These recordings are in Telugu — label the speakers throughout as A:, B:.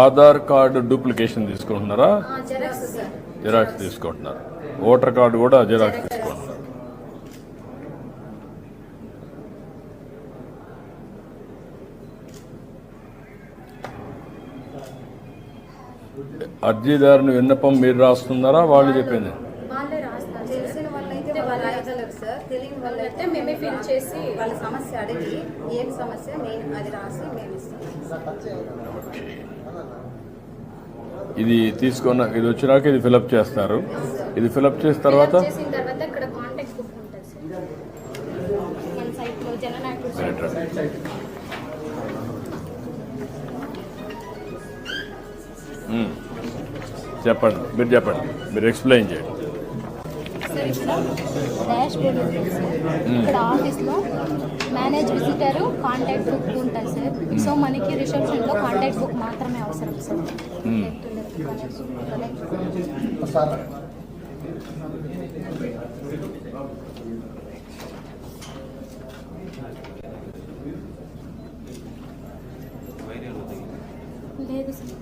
A: ఆధార్ కార్డు డూప్లికేషన్ తీసుకుంటున్నారా?
B: జెరాక్స్
A: తీసుకుంటున్నారు. ఓటర్ కార్డు కూడా జిరాక్స్ తీసుకుంటున్నారు. అర్జీదారుని విన్నపం మీరు రాస్తున్నారా? వాళ్ళు చెప్పింది
B: వాళ్ళే రాస్తారు
C: తెలిసిన వాళ్ళైతే వాళ్ళు రాయగలరు సార్. తెలియని
B: అయితే
C: వాళ్ళైతే
B: మేమే ఫిల్ చేసి
C: వాళ్ళ సమస్య అడిగి ఏం సమస్య నేను అది రాసి మేము
A: ఇది తీసుకున్న ఇది వచ్చినాక ఇది ఫిలప్ చేస్తారు. ఇది ఫిలప్ చేసిన తర్వాత. మ్మ్. చెప్పండి మీరు చెప్పండి. మీరు ఎక్స్ప్లెయిన్ చేయండి.
D: సార్ ఇక్కడ డాష్ బోర్డ్ ఉంటుంది సార్ ఇక్కడ ఆఫీస్లో మేనేజ్ విజిటర్ కాంటాక్ట్ బుక్ ఉంటుంది సార్. సో మనకి రిసెప్షన్లో కాంటాక్ట్ బుక్ మాత్రమే అవసరం సార్. లేదు సార్.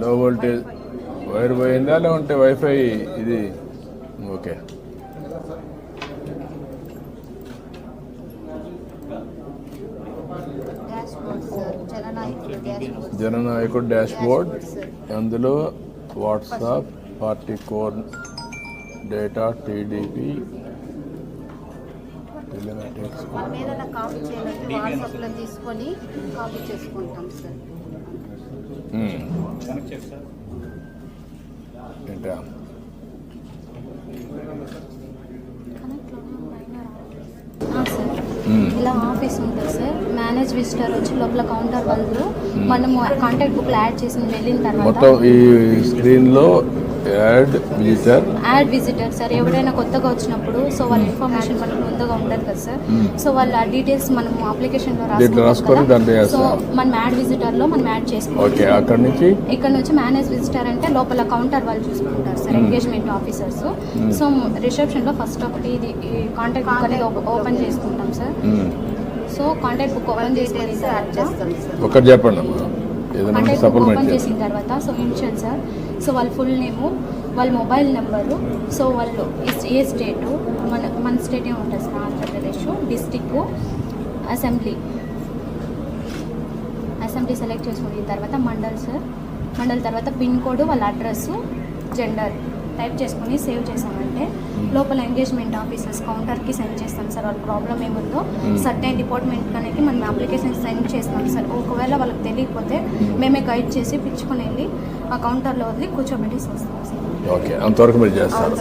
A: లో వోల్టేజ్ వైర్ పోయిందా? లేకుంటే వైఫై ఇది? ఓకే. జననాయకుడు డాష్ బోర్డ్ అందులో WhatsApp party core data TDP
C: మనం ఏదైనా కాపీ చేయాలంటే వాట్సాప్లో తీసుకొని కాపీ చేసుకుంటాం సార్.
A: ఏంటా
D: ఆ, సార్. ఇలా ఆఫీస్ ఉంటుంది సార్. మేనేజ్ విజిటర్ వచ్చి లోపల కౌంటర్ వాళ్ళు మనము కాంటాక్ట్ బుక్లో యాడ్ చేసి వెళ్ళిన తర్వాత
A: మొత్తం ఈ స్క్రీన్లో add visitor
D: add visitor sir ఎవరైనా కొత్తగా వచ్చినప్పుడు సో వాళ్ళ ఇన్ఫర్మేషన్ మనకు ముందుగా ఉండదు కదా సార్ సో వాళ్ళ డీటెయిల్స్ మనం అప్లికేషన్లో
A: దీంట్లో రాసుకొని
D: సో. మనం యాడ్ విజిటర్లో మనం యాడ్
A: ఓకే
D: చేసుకోవాలి
A: అక్కడి నుంచి?
D: ఇక్కడ నుంచి మేనేజ్ విజిటర్ అంటే లోపల కౌంటర్ వాళ్ళు చూసుకుంటారు సార్ ఎంగేజ్మెంట్ ఆఫీసర్స్ సో రిసెప్షన్లో ఫస్ట్ ఒకటి ఇది కాంటాక్ట్ బుక్ అనేది ఓపెన్ చేసుకుంటాం sir. So contact book open
C: చేస్తాం సార్
A: ఒకటి చెప్పండి సప్లిమెంట్
D: ఓపెన్ చేసిన తర్వాత సో ఇన్షియల్ సార్? సో వాళ్ళ ఫుల్ నేము వాళ్ళ మొబైల్ నెంబరు సో వాళ్ళు ఏ- స్టేటు మన మన స్టేట్ ఉంటుంది sir? Andhra Pradesh district assembly assembly select చేసుకున్న తర్వాత మండల్ సార్ మండల్ తర్వాత పిన్ కోడ్ వాళ్ళ అడ్రస్ జెండర్ టైప్ చేసుకుని సేవ్ చేసామంటే లోపల ఎంగేజ్మెంట్ ఆఫీసర్స్ కౌంటర్కి సెండ్ చేస్తాం సార్. వాళ్ళ ప్రాబ్లం ఏముందో సర్టైన్ డిపార్ట్మెంట్ అనేది మనం అప్లికేషన్ సెండ్ చేస్తాం సార్. ఒకవేళ వాళ్ళకి తెలియకపోతే మేమే. గైడ్ చేసి పిచ్చుకొని వెళ్ళి ఆ కౌంటర్లో వదిలి కూర్చోబెట్టి వస్తాం సార్.
A: ఓకే అంతవరకు మీరు చేస్తారు.